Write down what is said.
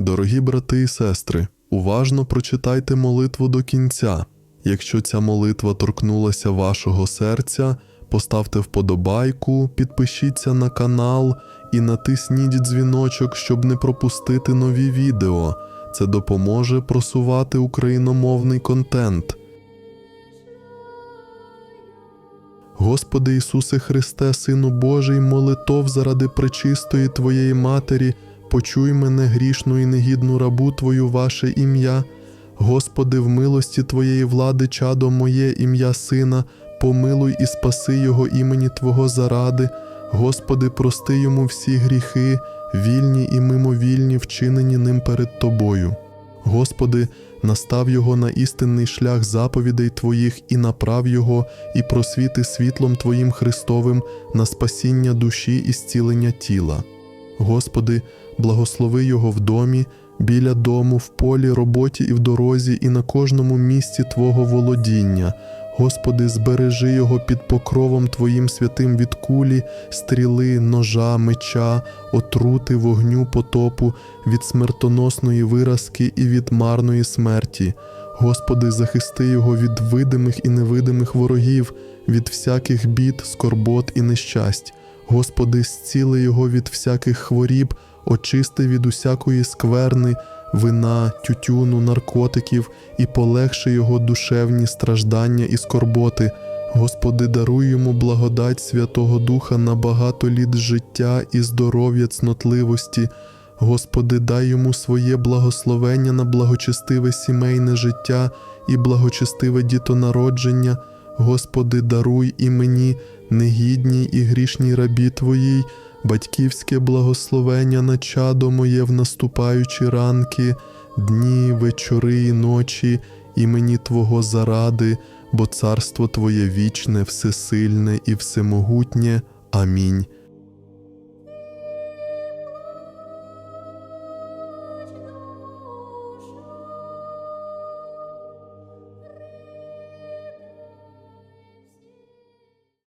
Дорогі брати і сестри, уважно прочитайте молитву до кінця. Якщо ця молитва торкнулася вашого серця, поставте вподобайку, підпишіться на канал і натисніть дзвіночок, щоб не пропустити нові відео. Це допоможе просувати україномовний контент. Господи Ісусе Христе, Сину Божий, молитов заради пречистої Твоєї Матері, почуй мене грішну і негідну рабу Твою, ваше ім'я. Господи, в милості Твоєї влади, чадо моє ім'я Сина, помилуй і спаси Його імені Твого заради. Господи, прости йому всі гріхи, вільні і мимовільні, вчинені ним перед Тобою. Господи, настав його на істинний шлях заповідей Твоїх і направ його, і просвіти світлом Твоїм Христовим на спасіння душі і зцілення тіла. Господи, благослови його в домі, біля дому, в полі, роботі і в дорозі, і на кожному місці Твого володіння. Господи, збережи його під покровом Твоїм святим від кулі, стріли, ножа, меча, отрути, вогню, потопу, від смертоносної виразки і від марної смерті. Господи, захисти його від видимих і невидимих ворогів, від всяких бід, скорбот і нещасть. Господи, зціли його від всяких хворіб, очисти від усякої скверни, вина, тютюну, наркотиків і полегши його душевні страждання і скорботи. Господи, даруй йому благодать Святого Духа на багато літ життя і здоров'я цнотливості. Господи, дай йому своє благословення на благочестиве сімейне життя і благочестиве дітонародження. Господи, даруй і мені, негідній і грішній рабі Твоїй, батьківське благословення на чадо моє в наступаючі ранки, дні, вечори і ночі, імені Твого заради, бо царство Твоє вічне, всесильне і всемогутнє. Амінь.